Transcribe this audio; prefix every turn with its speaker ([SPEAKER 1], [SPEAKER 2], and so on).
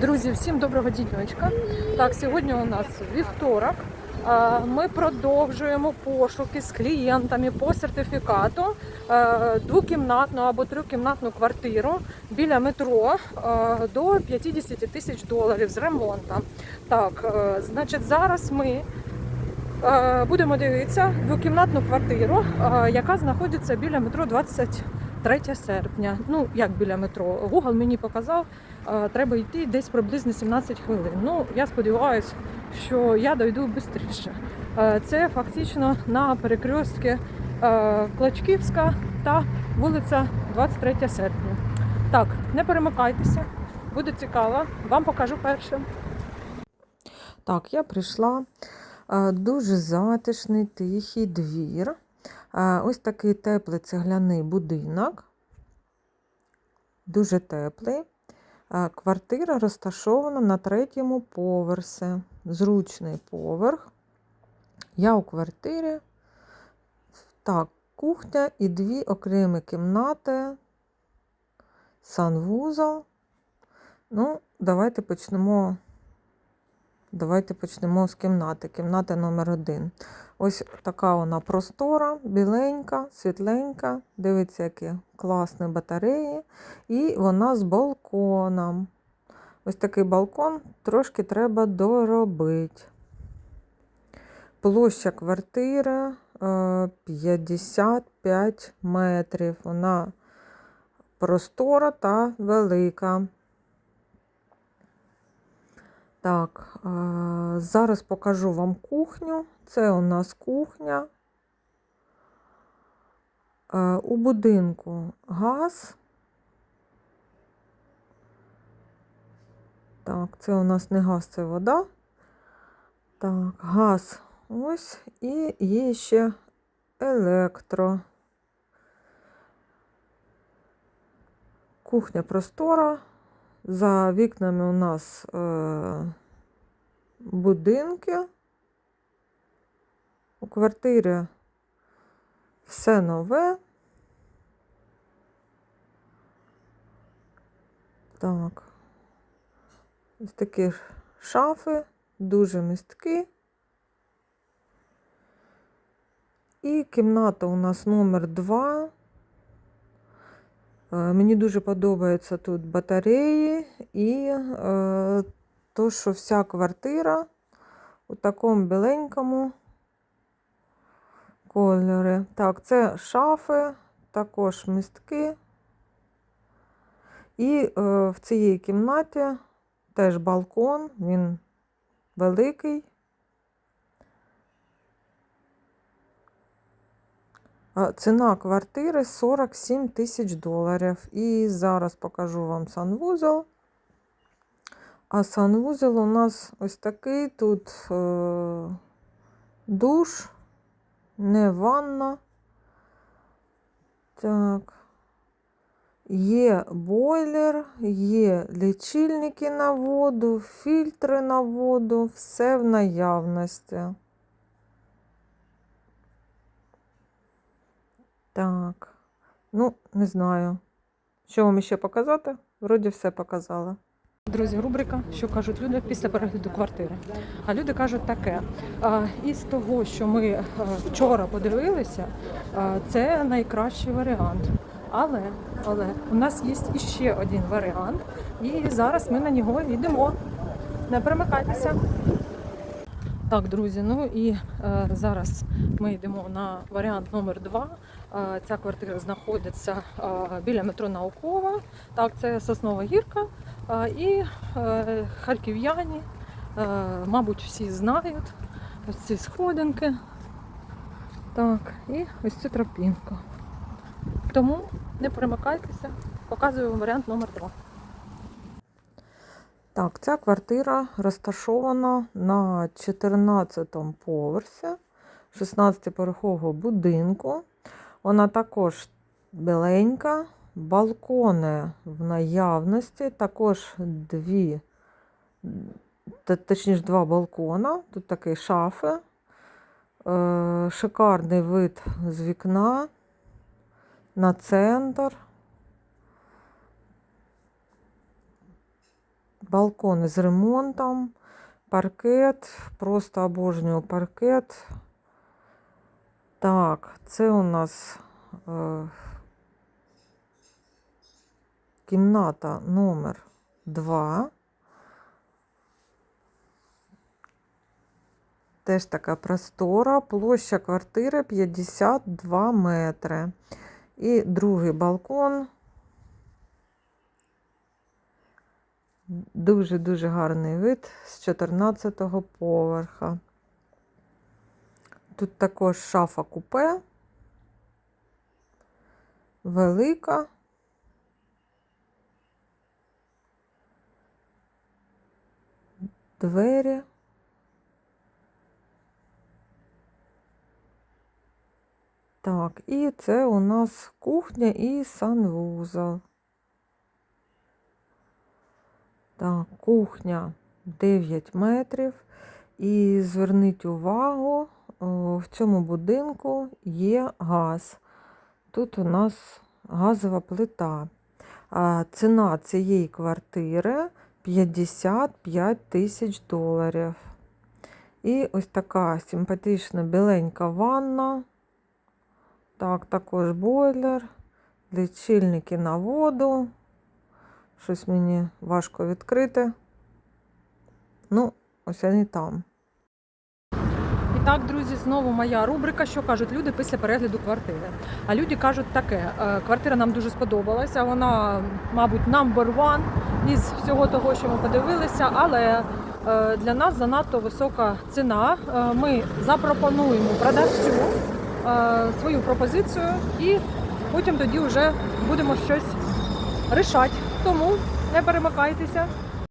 [SPEAKER 1] Друзі, всім доброго діньочка. Так, сьогодні у нас вівторок. Ми продовжуємо пошуки з клієнтами по сертифікату е, двокімнатну або трьохкімнатну квартиру біля метро е, до 50 тисяч доларів з ремонтом. Так, е, значить, зараз ми будемо дивитися двокімнатну квартиру, яка знаходиться біля метро 23 серпня. Ну, як біля метро. Google мені показав, е, треба йти десь приблизно 17 хвилин. Ну, я сподіваюся, що я дойду швидше. Це фактично на перекрестці е, Клачківська та вулиця 23 серпня. Так, не перемикайтеся, буде цікаво. Вам покажу перше.
[SPEAKER 2] Так, я прийшла. Е, Дуже затишний, тихий двір. Ось такий теплий цегляний будинок. Дуже теплий. Квартира розташована на третьому поверсі. Зручний поверх. Я у квартирі. Так, кухня і дві окремі кімнати. Санвузол. Ну, давайте почнемо Давайте почнемо з кімнати. Кімната номер один. Ось така вона простора, біленька, світленька. Дивіться, які класні батареї. І вона з балконом. Ось такий балкон трошки треба доробити. Площа квартири е, 55 метрів. Вона простора та велика. Так, е, зараз покажу вам кухню. Це у нас кухня. Е, У будинку газ. Так, це у нас не газ, це вода. Так, газ ось і є ще електро. Кухня простора. За вікнами у нас е, будинки. У квартирі все нове. Так. Ось такі шафи, дуже місткі. І кімната у нас номер 2. Е, Мені дуже подобаються тут батареї і е, то, що вся квартира у такому біленькому кольорі. Так, це шафи, також містки. І е, в цій кімнаті теж балкон, він великий. А Ціна квартири 47 тисяч доларів. І зараз покажу вам санвузол. А санвузол у нас ось такий тут е, душ, не ванна. Так. Є бойлер, є лічильники на воду, фільтри на воду, все в наявності. Так, ну, не знаю. Що вам ще показати? Вроді все показала.
[SPEAKER 1] Друзі, рубрика, що кажуть люди після перегляду квартири. А люди кажуть таке: із того, що ми вчора подивилися, це найкращий варіант. Але, але у нас є іще один варіант, і зараз ми на нього йдемо. Не перемикайтеся. Так, друзі, ну і е, зараз ми йдемо на варіант номер 2 Е, ця квартира знаходиться е, біля метро Наукова. Так, це Соснова гірка. Е, і е, харків'яні, е, мабуть, всі знають ось ці сходинки. Так, і ось цю тропінку. Тому не перемикайтеся, показую вам варіант номер 2
[SPEAKER 2] Так, ця квартира розташована на 14 поверсі 16-поверхового будинку. Вона також біленька, балкони в наявності, також дві, точніше два балкона, тут такі шафи, е, шикарний вид з вікна на центр. Балкон з ремонтом, паркет, просто обожнюю паркет. Так, це у нас е, кімната номер 2. Теж така простора, площа квартири 52 метри. І другий балкон. Дуже-дуже гарний вид з 14-го поверха. Тут також шафа купе. Велика. Двері. Так, і це у нас кухня і санвузол. Так, кухня 9 метрів. І зверніть увагу, в цьому будинку є газ. Тут у нас газова плита. Ціна цієї квартири 55 тисяч доларів. І ось така симпатична біленька ванна. Так, також бойлер, лічильники на воду. Щось мені важко відкрити. Ну, ось вони там.
[SPEAKER 1] І так, друзі, знову моя рубрика, що кажуть люди після перегляду квартири. А люди кажуть таке: е, квартира нам дуже сподобалася. Вона, мабуть, number one із всього того, що ми подивилися, але е, для нас занадто висока ціна. Е, Ми запропонуємо продавцю свою пропозицію і потім тоді вже будемо щось рішати. Тому не перемикайтеся.